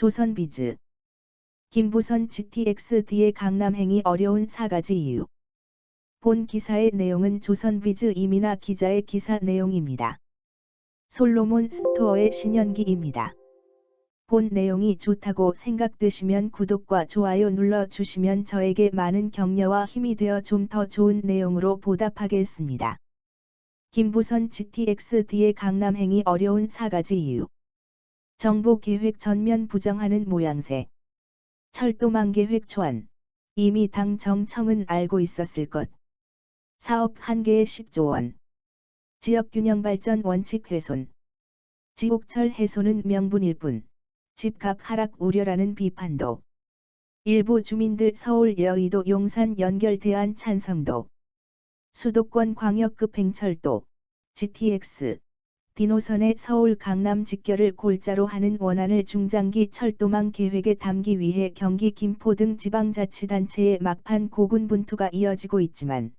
조선비즈 김부선 GTX-D의 강남행이 어려운 4가지 이유 본 기사의 내용은 조선비즈 이민아 기자의 기사 내용입니다. 솔로몬 스토어의 신현기입니다. 본 내용이 좋다고 생각되시면 구독과 좋아요 눌러주시면 저에게 많은 격려와 힘이 되어 좀 더 좋은 내용으로 보답하겠습니다. 김부선 GTX-D의 강남행이 어려운 4가지 이유 정부 계획 전면 부정하는 모양새. 철도망 계획 초안. 이미 당 정청은 알고 있었을 것. 사업 한개에 10조 원. 지역균형 발전 원칙 훼손. 지옥철 해소는 명분일 뿐. 집값 하락 우려라는 비판도. 일부 주민들 서울 여의도 용산 연결 대안 찬성도. 수도권 광역급 행철도. GTX 디노선의 서울 강남 직결을 골자로 하는 원안을 중장기 철도망 계획에 담기 위해 경기 김포 등 지방자치단체의 막판 고군분투가 이어지고 있지만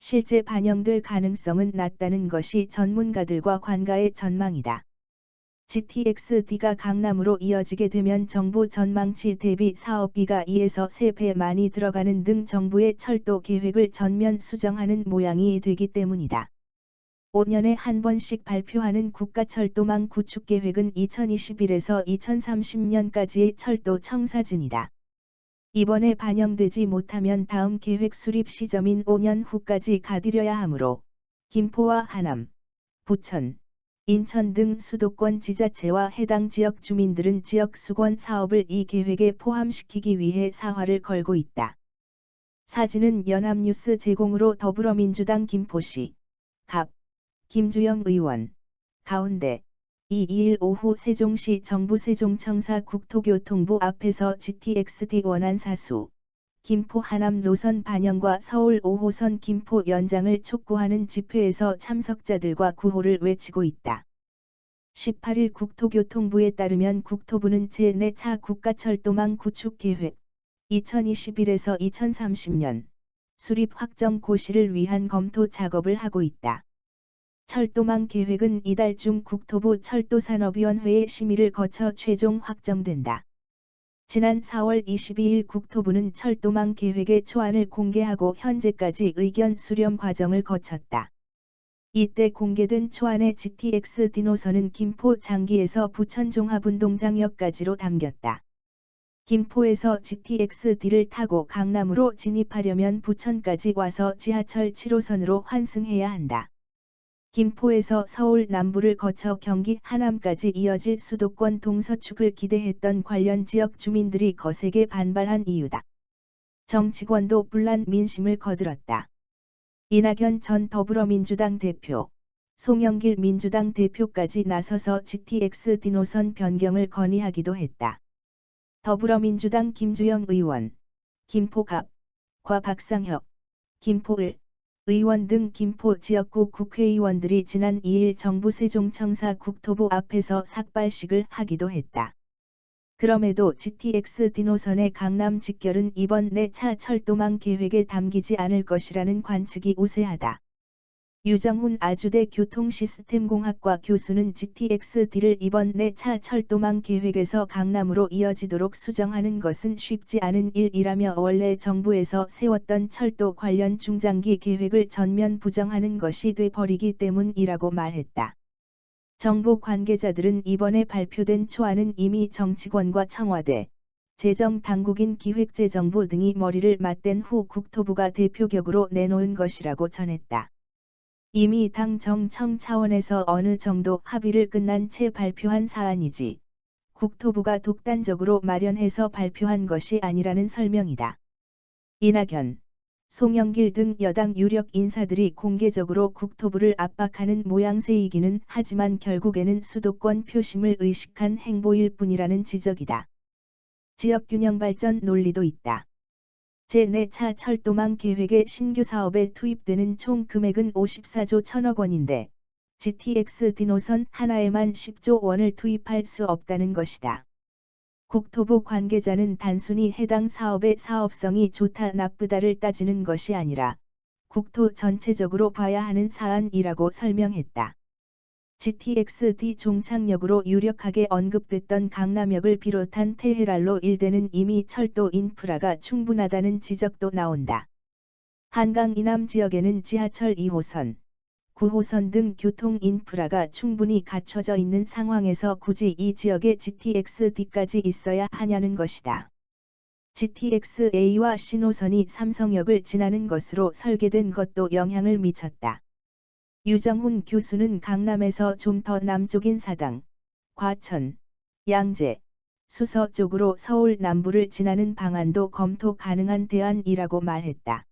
실제 반영될 가능성은 낮다는 것이 전문가들과 관가의 전망이다. GTX-D가 강남으로 이어지게 되면 정부 전망치 대비 사업비가 2에서 3배 많이 들어가는 등 정부의 철도 계획을 전면 수정하는 모양이 되기 때문이다. 5년에 한 번씩 발표하는 국가철도망 구축 계획은 2021에서 2030년까지의 철도 청사진이다. 이번에 반영되지 못하면 다음 계획 수립 시점인 5년 후까지 가디려야 하므로 김포와 하남, 부천, 인천 등 수도권 지자체와 해당 지역 주민들은 지역 수건 사업을 이 계획에 포함시키기 위해 사활을 걸고 있다. 사진은 연합뉴스 제공으로 더불어민주당 김포시 갑 김주영 의원 가운데 22일 오후 세종시 정부 세종청사 국토교통부 앞에서 GTX-D 원안 사수 김포 하남 노선 반영과 서울 5호선 김포 연장을 촉구하는 집회에서 참석자들과 구호를 외치고 있다. 18일 국토교통부에 따르면 국토부는 제4차 국가철도망 구축 계획 2021에서 2030년 수립 확정 고시를 위한 검토 작업을 하고 있다. 철도망 계획은 이달 중 국토부 철도산업위원회의 심의를 거쳐 최종 확정된다. 지난 4월 22일 국토부는 철도망 계획의 초안을 공개하고 현재까지 의견 수렴 과정을 거쳤다. 이때 공개된 초안의 GTX 디노선은 김포 장기에서 부천 종합운동장역까지로 담겼다. 김포에서 GTX-D를 타고 강남으로 진입하려면 부천까지 와서 지하철 7호선으로 환승해야 한다. 김포에서 서울 남부를 거쳐 경기 하남까지 이어질 수도권 동서축을 기대했던 관련 지역 주민들이 거세게 반발한 이유다. 정치권도 분란 민심을 거들었다. 이낙연 전 더불어민주당 대표, 송영길 민주당 대표까지 나서서 GTX 디노선 변경을 건의하기도 했다. 더불어민주당 김주영 의원, 김포갑, 과 박상혁, 김포을, 의원 등 김포 지역구 국회의원들이 지난 2일 정부 세종청사 국토부 앞에서 삭발식을 하기도 했다. 그럼에도 GTX 디노선의 강남 직결은 이번 내 차 철도망 계획에 담기지 않을 것이라는 관측이 우세하다. 유정훈 아주대 교통시스템공학과 교수는 GTX-D를 이번 내 차 철도망 계획에서 강남으로 이어지도록 수정하는 것은 쉽지 않은 일이라며 원래 정부에서 세웠던 철도 관련 중장기 계획을 전면 부정하는 것이 돼버리기 때문이라고 말했다. 정부 관계자들은 이번에 발표된 초안은 이미 정치권과 청와대, 재정 당국인 기획재정부 등이 머리를 맞댄 후 국토부가 대표격으로 내놓은 것이라고 전했다. 이미 당 정청 차원에서 어느 정도 합의를 끝난 채 발표한 사안이지 국토부가 독단적으로 마련해서 발표한 것이 아니라는 설명이다. 이낙연, 송영길 등 여당 유력 인사들이 공개적으로 국토부를 압박하는 모양새이기는 하지만 결국에는 수도권 표심을 의식한 행보일 뿐이라는 지적이다. 지역균형 발전 논리도 있다. 제4차 철도망 계획의 신규 사업에 투입되는 총 금액은 54조 1천억 원인데 GTX 디노선 하나에만 10조 원을 투입할 수 없다는 것이다. 국토부 관계자는 단순히 해당 사업의 사업성이 좋다 나쁘다를 따지는 것이 아니라 국토 전체적으로 봐야 하는 사안이라고 설명했다. GTX-D 종착역으로 유력하게 언급됐던 강남역을 비롯한 테헤랄로 일대는 이미 철도 인프라가 충분하다는 지적도 나온다. 한강 이남 지역에는 지하철 2호선, 9호선 등 교통 인프라가 충분히 갖춰져 있는 상황에서 굳이 이 지역에 GTX-D까지 있어야 하냐는 것이다. GTX-A와 신호선이 삼성역을 지나는 것으로 설계된 것도 영향을 미쳤다. 유정훈 교수는 강남에서 좀 더 남쪽인 사당, 과천, 양재, 수서 쪽으로 서울 남부를 지나는 방안도 검토 가능한 대안이라고 말했다.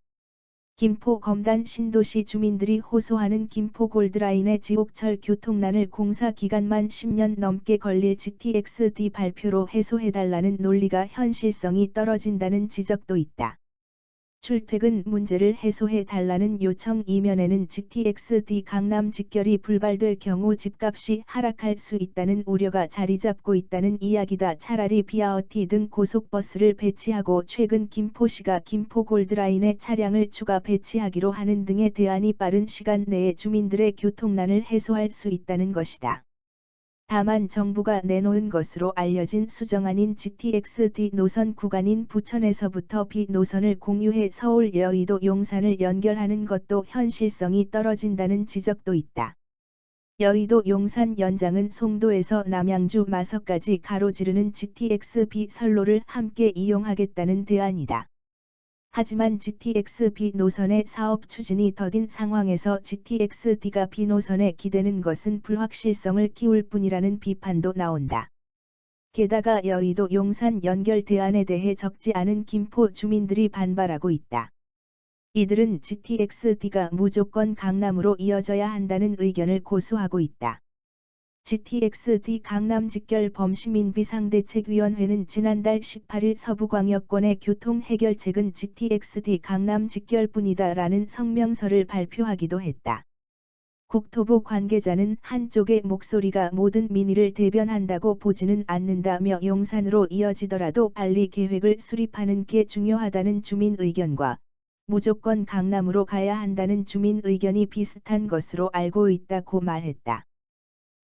김포 검단 신도시 주민들이 호소하는 김포 골드라인의 지옥철 교통난을 공사 기간만 10년 넘게 걸릴 GTX-D 발표로 해소해달라는 논리가 현실성이 떨어진다는 지적도 있다. 출퇴근 문제를 해소해 달라는 요청 이면에는 GTX-D 강남 직결이 불발될 경우 집값이 하락할 수 있다는 우려가 자리 잡고 있다는 이야기다. 차라리 비아어티 등 고속버스를 배치하고 최근 김포시가 김포 골드라인에 차량을 추가 배치하기로 하는 등의 대안이 빠른 시간 내에 주민들의 교통난을 해소할 수 있다는 것이다. 다만 정부가 내놓은 것으로 알려진 수정안인 GTX-D 노선 구간인 부천에서부터 B 노선을 공유해 서울 여의도 용산을 연결하는 것도 현실성이 떨어진다는 지적도 있다. 여의도 용산 연장은 송도에서 남양주 마석까지 가로지르는 GTX-B 선로를 함께 이용하겠다는 대안이다. 하지만 GTX-B 노선의 사업 추진이 더딘 상황에서 GTX-D가 B 노선에 기대는 것은 불확실성을 키울 뿐이라는 비판도 나온다. 게다가 여의도 용산 연결 대안에 대해 적지 않은 김포 주민들이 반발하고 있다. 이들은 GTX-D가 무조건 강남으로 이어져야 한다는 의견을 고수하고 있다. GTX-D 강남 직결 범시민 비상대책위원회는 지난달 18일 서부광역권의 교통 해결책은 GTX-D 강남 직결뿐이다라는 성명서를 발표하기도 했다. 국토부 관계자는 한쪽의 목소리가 모든 민의를 대변한다고 보지는 않는다며 용산으로 이어지더라도 빨리 계획을 수립하는 게 중요하다는 주민 의견과 무조건 강남으로 가야 한다는 주민 의견이 비슷한 것으로 알고 있다고 말했다.